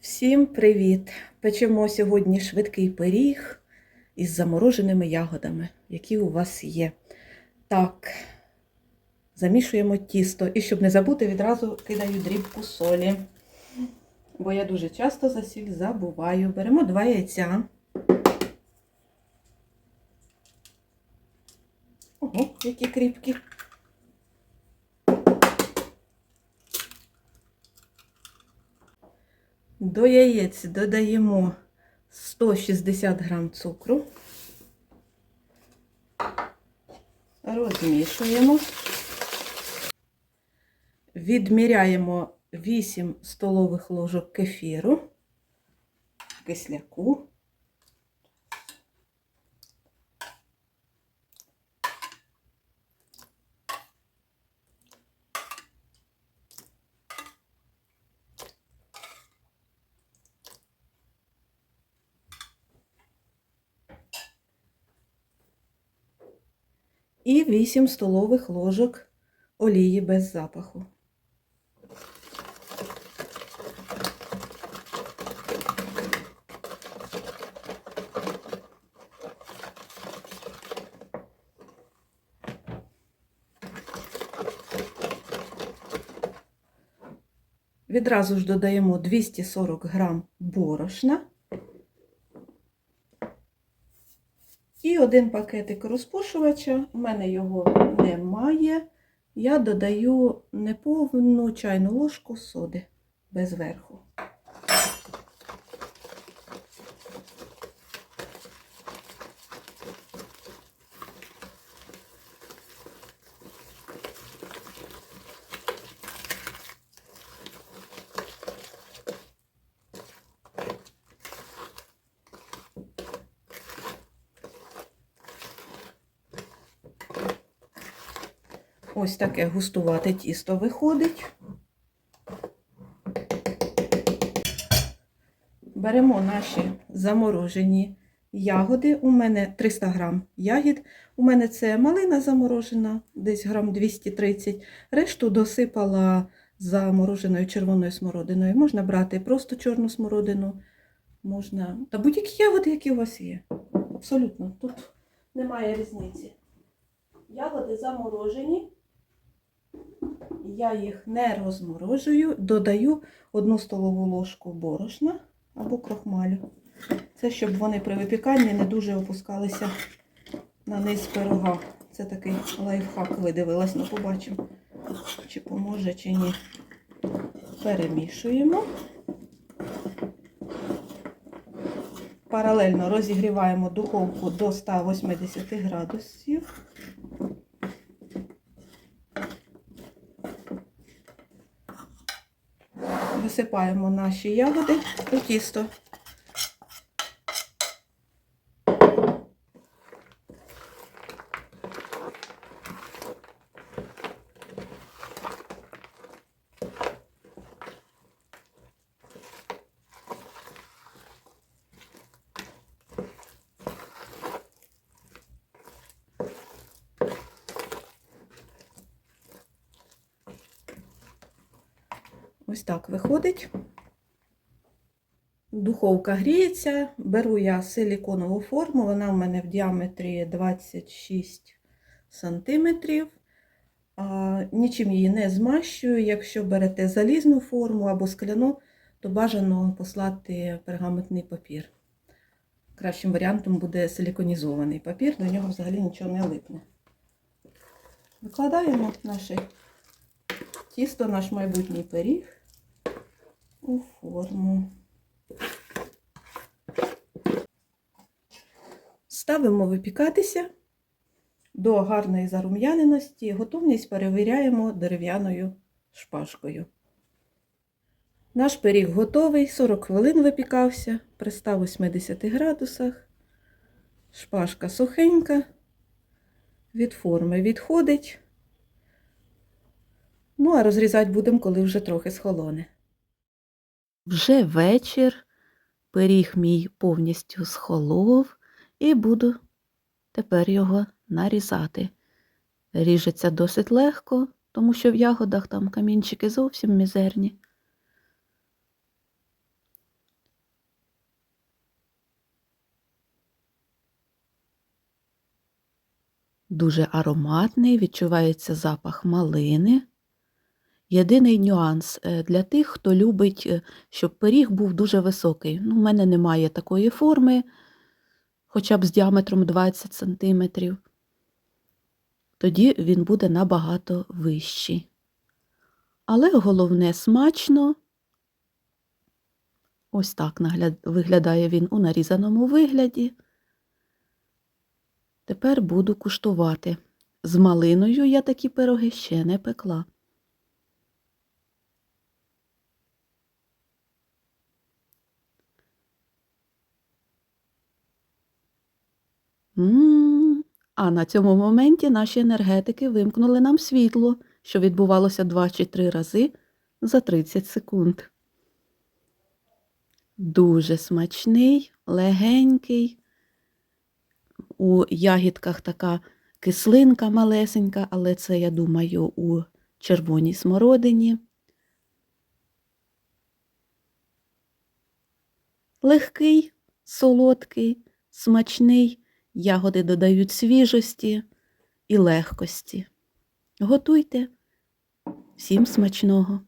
Всім привіт! Печемо сьогодні швидкий пиріг із замороженими ягодами, які у вас є. Так, замішуємо тісто. І щоб не забути, відразу кидаю дрібку солі. Бо я дуже часто за сіль забуваю. Беремо два яйця. Ого, які кріпкі. До яєць додаємо 160 грам цукру, розмішуємо, відміряємо 8 столових ложок кефіру, кисляку. І 8 столових ложок олії без запаху. Відразу ж додаємо 240 грам борошна. І один пакетик розпушувача, у мене його немає. Я додаю неповну чайну ложку соди без верху. Ось таке густувате тісто виходить. Беремо наші заморожені ягоди. У мене 300 грам ягід. У мене це малина заморожена, десь грам 230. Решту досипала замороженою червоною смородиною. Можна брати просто чорну смородину, можна. Та будь-які ягоди, які у вас є. Абсолютно. Тут немає різниці. Ягоди заморожені. Я їх не розморожую, додаю одну столову ложку борошна або крохмалю. Це щоб вони при випіканні не дуже опускалися на низ пирога. Це такий лайфхак видивилась, ну побачимо, чи поможе, чи ні. Перемішуємо. Паралельно розігріваємо духовку до 180 градусів. Висипаємо наші ягоди у тісто. Ось так виходить. Духовка гріється, беру я силіконову форму, вона в мене в діаметрі 26 см. Нічим її не змащую. Якщо берете залізну форму або скляну, то бажано послати пергаментний папір. Кращим варіантом буде силіконізований папір, до нього взагалі нічого не липне. Викладаємо наше тісто, наш майбутній пиріг у форму. Ставимо випікатися до гарної зарум'яненості. Готовність перевіряємо дерев'яною шпажкою. Наш пиріг готовий, 40 хвилин випікався при 180 градусах. Шпажка сухенька, від форми відходить. Ну, а розрізати будемо, коли вже трохи схолоне. Вже вечір, пиріг мій повністю схолов, і буду тепер його нарізати. Ріжеться досить легко, тому що в ягодах там камінчики зовсім мізерні. Дуже ароматний, відчувається запах малини. Єдиний нюанс е, для тих, хто любить, е, щоб пиріг був дуже високий. Ну, у мене немає такої форми, хоча б з діаметром 20 см. Тоді він буде набагато вищий. Але головне смачно. Ось так виглядає він у нарізаному вигляді. Тепер буду куштувати. З малиною я такі пироги ще не пекла. А на цьому моменті наші енергетики вимкнули нам світло, що відбувалося два чи три рази за 30 секунд. Дуже смачний, легенький. У ягідках така кислинка малесенька, але це, я думаю, у червоній смородині. Легкий, солодкий, смачний, ягоди додають свіжості і легкості. Готуйте. Всім смачного!